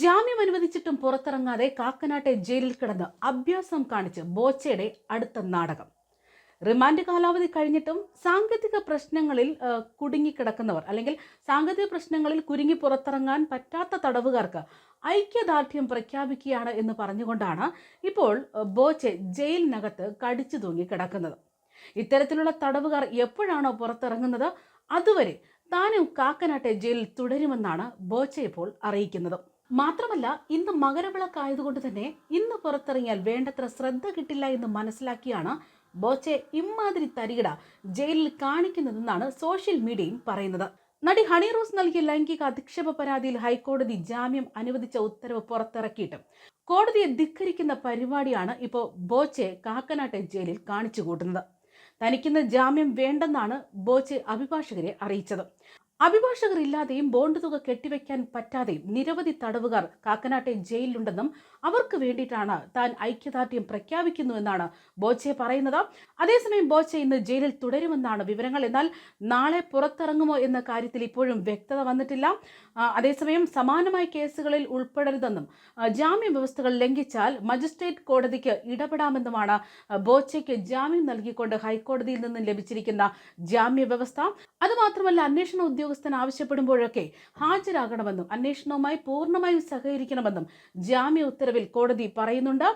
ജാമ്യം അനുവദിച്ചിട്ടും പുറത്തിറങ്ങാതെ കാക്കനാട്ടെ ജയിലിൽ കിടന്ന് അഭ്യാസം കാണിച്ച് ബോച്ചയുടെ അടുത്ത നാടകം. റിമാൻഡ് കാലാവധി കഴിഞ്ഞിട്ടും സാങ്കേതിക പ്രശ്നങ്ങളിൽ കുടുങ്ങിക്കിടക്കുന്നവർ അല്ലെങ്കിൽ സാങ്കേതിക പ്രശ്നങ്ങളിൽ കുരുങ്ങി പുറത്തിറങ്ങാൻ പറ്റാത്ത തടവുകാർക്ക് ഐക്യദാർഢ്യം പ്രഖ്യാപിക്കുകയാണ് എന്ന് പറഞ്ഞുകൊണ്ടാണ് ഇപ്പോൾ ബോച്ചെ ജയിലിനകത്ത് കടിച്ചു തൂങ്ങി കിടക്കുന്നത്. ഇത്തരത്തിലുള്ള തടവുകാർ എപ്പോഴാണോ പുറത്തിറങ്ങുന്നത് അതുവരെ താനും കാക്കനാട്ടെ ജയിലിൽ തുടരുമെന്നാണ് ബോച്ചെ ഇപ്പോൾ അറിയിക്കുന്നത്. മാത്രമല്ല ഇന്ന് മകരവിളക്കായതുകൊണ്ട് തന്നെ ഇന്ന് പുറത്തിറങ്ങിയാൽ വേണ്ടത്ര ശ്രദ്ധ കിട്ടില്ല എന്ന് മനസ്സിലാക്കിയാണ് ബോച്ചെ ഇമ്മാതിരി തരികിട ജയിലിൽ കാണിക്കുന്നതെന്നാണ് സോഷ്യൽ മീഡിയയും പറയുന്നത്. നടി ഹണി റോസ് നൽകിയ ലൈംഗിക അധിക്ഷേപ പരാതിയിൽ ഹൈക്കോടതി ജാമ്യം അനുവദിച്ച ഉത്തരവ് പുറത്തിറക്കിയിട്ട്. കോടതിയെ ധിക്കരിക്കുന്ന പരിപാടിയാണ് ഇപ്പോൾ ബോച്ചെ കാക്കനാട്ടെ ജയിലിൽ കാണിച്ചു കൂട്ടുന്നത്. തനിക്കിന്ന് ജാമ്യം വേണ്ടെന്നാണ് ബോച്ചെ അഭിഭാഷകരെ അറിയിച്ചത്. അഭിഭാഷകർ ഇല്ലാതെയും ബോണ്ട് തുക കെട്ടിവെക്കാൻ പറ്റാതെയും നിരവധി തടവുകാർ കാക്കനാട്ടെ ജയിലിലുണ്ടെന്നും അവർക്ക് വേണ്ടിയിട്ടാണ് താൻ ഐക്യദാർഢ്യം പ്രഖ്യാപിക്കുന്നുവെന്നാണ് ബോച്ചെ പറയുന്നത്. അതേസമയം ബോച്ചെ ഇന്ന് ജയിലിൽ തുടരുമെന്നാണ് വിവരങ്ങൾ. എന്നാൽ നാളെ പുറത്തിറങ്ങുമോ എന്ന കാര്യത്തിൽ ഇപ്പോഴും വ്യക്തത വന്നിട്ടില്ല. അതേസമയം സമാനമായ കേസുകളിൽ ഉൾപ്പെടരുതെന്നും ജാമ്യ വ്യവസ്ഥകൾ ലംഘിച്ചാൽ മജിസ്ട്രേറ്റ് കോടതിക്ക് ഇടപെടാമെന്നുമാണ് ബോച്ചയ്ക്ക് ജാമ്യം നൽകിക്കൊണ്ട് ഹൈക്കോടതിയിൽ നിന്നും ലഭിച്ചിരിക്കുന്ന ജാമ്യ വ്യവസ്ഥ. അതുമാത്രമല്ല അന്വേഷണ ഉദ്യോഗസ്ഥൻ ആവശ്യപ്പെടുമ്പോഴൊക്കെ ഹാജരാകണമെന്നും അന്വേഷണവുമായി പൂർണമായും സഹകരിക്കണമെന്നും ജാമ്യ ഉത്തരവിൽ കോടതി പറയുന്നുണ്ട്.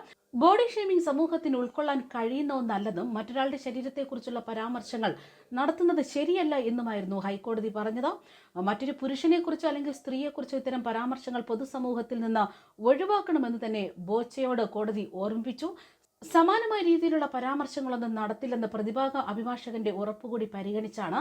ബോഡി ഷേമിംഗ് സമൂഹത്തിന് ഉൾക്കൊള്ളാൻ കഴിയുന്ന ഒന്നല്ലെന്നും മറ്റൊരാളുടെ ശരീരത്തെക്കുറിച്ചുള്ള പരാമർശങ്ങൾ നടത്തുന്നത് ശരിയല്ല എന്നുമായിരുന്നു ഹൈക്കോടതി പറഞ്ഞത്. മറ്റൊരു പുരുഷനെക്കുറിച്ചോ അല്ലെങ്കിൽ സ്ത്രീയെക്കുറിച്ചോ ഇത്തരം പരാമർശങ്ങൾ പൊതുസമൂഹത്തിൽ നിന്ന് ഒഴിവാക്കണമെന്ന് തന്നെ ബോച്ചയോട് കോടതി ഓർമ്മിപ്പിച്ചു. സമാനമായ രീതിയിലുള്ള പരാമർശങ്ങളൊന്നും നടത്തില്ലെന്ന് പ്രതിഭാഗ അഭിഭാഷകന്റെ ഉറപ്പുകൂടി പരിഗണിച്ചാണ്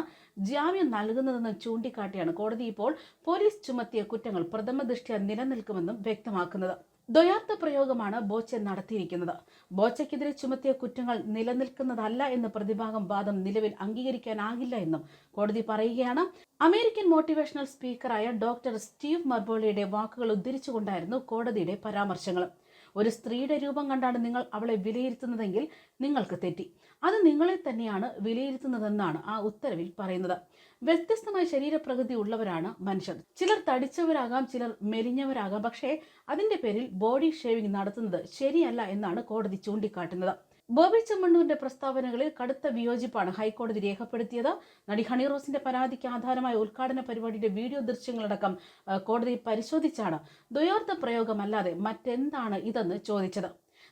ജാമ്യം നൽകുന്നതെന്ന് ചൂണ്ടിക്കാട്ടിയാണ് കോടതി ഇപ്പോൾ പോലീസ് ചുമത്തിയ കുറ്റങ്ങൾ പ്രഥമ ദൃഷ്ടിയ നിലനിൽക്കുമെന്നും വ്യക്തമാക്കുന്നത്. ദ്വയാർത്ഥ പ്രയോഗമാണ് ബോച്ച നടത്തിയിരിക്കുന്നത്. ബോച്ചയ്ക്കെതിരെ ചുമത്തിയ കുറ്റങ്ങൾ നിലനിൽക്കുന്നതല്ല എന്ന് പ്രതിഭാഗം വാദം നിലവിൽ അംഗീകരിക്കാനാകില്ല എന്നും കോടതി പറയുകയാണ്. അമേരിക്കൻ മോട്ടിവേഷണൽ സ്പീക്കറായ ഡോക്ടർ സ്റ്റീവ് മർബോളിയുടെ വാക്കുകൾ ഉദ്ധരിച്ചുകൊണ്ടായിരുന്നു കോടതിയുടെ പരാമർശങ്ങൾ. ഒരു സ്ത്രീയുടെ രൂപം കണ്ടാണ് നിങ്ങൾ അവളെ വിലയിരുത്തുന്നതെങ്കിൽ നിങ്ങൾക്ക് തെറ്റി. അത് നിങ്ങളെ തന്നെയാണ് വിലയിരുത്തുന്നതെന്നാണ് ആ ഉത്തരവിൽ പറയുന്നത്. വ്യത്യസ്തമായ ശരീരപ്രകൃതി ഉള്ളവരാണ് മനുഷ്യർ. ചിലർ തടിച്ചവരാകാം ചിലർ മെലിഞ്ഞവരാകാം. പക്ഷേ അതിന്റെ പേരിൽ ബോഡി ഷേവിംഗ് നടത്തുന്നത് ശരിയല്ല എന്നാണ് കോടതി ചൂണ്ടിക്കാട്ടുന്നത്. ബോബി ചെമ്മണ്ണൂരിന്റെ പ്രസ്താവനകളിൽ കടുത്ത വിയോജിപ്പാണ് ഹൈക്കോടതി രേഖപ്പെടുത്തിയത്. നടി ഹണി റോസിന്റെ പരാതിക്ക് ആധാരമായ ഉദ്ഘാടന പരിപാടിയുടെ വീഡിയോ ദൃശ്യങ്ങളടക്കം കോടതി പരിശോധിച്ചാണ്. ദ്വയാർത്ഥ പ്രയോഗമല്ലാതെ മറ്റെന്താണ് ഇതെന്ന് ചോദിച്ചത്.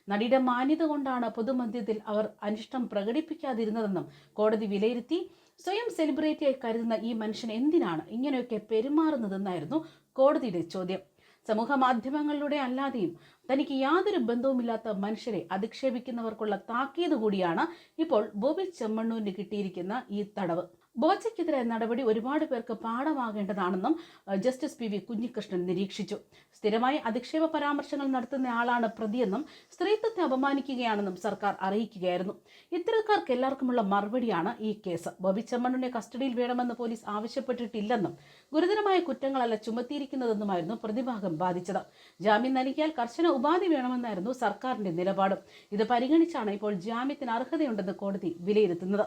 നടിയുടെ മാന്യത കൊണ്ടാണ് പൊതുമധ്യത്തിൽ അവർ അനിഷ്ടം പ്രകടിപ്പിക്കാതിരുന്നതെന്നും കോടതി വിലയിരുത്തി. സ്വയം സെലിബ്രിറ്റിയായി കരുതുന്ന ഈ മനുഷ്യൻ എന്തിനാണ് ഇങ്ങനെയൊക്കെ പെരുമാറുന്നതെന്നായിരുന്നു കോടതിയുടെ ചോദ്യം. സമൂഹ മാധ്യമങ്ങളിലൂടെ അല്ലാതെയും തനിക്ക് യാതൊരു ബന്ധവുമില്ലാത്ത മനുഷ്യരെ അധിക്ഷേപിക്കുന്നവർക്കുള്ള താക്കീത് കൂടിയാണ് ഇപ്പോൾ ബോബി ചെമ്മണ്ണൂരിന് കിട്ടിയിരിക്കുന്ന ഈ തടവ്. ബോച്ചയ്ക്കെതിരെ നടപടി ഒരുപാട് പേർക്ക് പാഠമാകേണ്ടതാണെന്നും ജസ്റ്റിസ് പി വി കുഞ്ഞികൃഷ്ണൻ നിരീക്ഷിച്ചു. സ്ഥിരമായി അധിക്ഷേപ പരാമർശങ്ങൾ നടത്തുന്ന ആളാണ് പ്രതിയെന്നും സ്ത്രീത്വത്തെ അപമാനിക്കുകയാണെന്നും സർക്കാർ അറിയിക്കുകയായിരുന്നു. ഇത്തരക്കാർക്ക് എല്ലാവർക്കുമുള്ള മറുപടിയാണ് ഈ കേസ്. ബോബി ചെമ്മണ്ണുനെ കസ്റ്റഡിയിൽ വേണമെന്ന് പോലീസ് ആവശ്യപ്പെട്ടിട്ടില്ലെന്നും ഗുരുതരമായ കുറ്റങ്ങളല്ല ചുമത്തിയിരിക്കുന്നതെന്നുമായിരുന്നു പ്രതിഭാഗം ബാധിച്ചത്. ജാമ്യം നൽകിയാൽ കർശന ഉപാധി വേണമെന്നായിരുന്നു സർക്കാരിന്റെ നിലപാട്. ഇത് പരിഗണിച്ചാണ് ഇപ്പോൾ ജാമ്യത്തിന് അർഹതയുണ്ടെന്ന് കോടതി വിലയിരുത്തുന്നത്.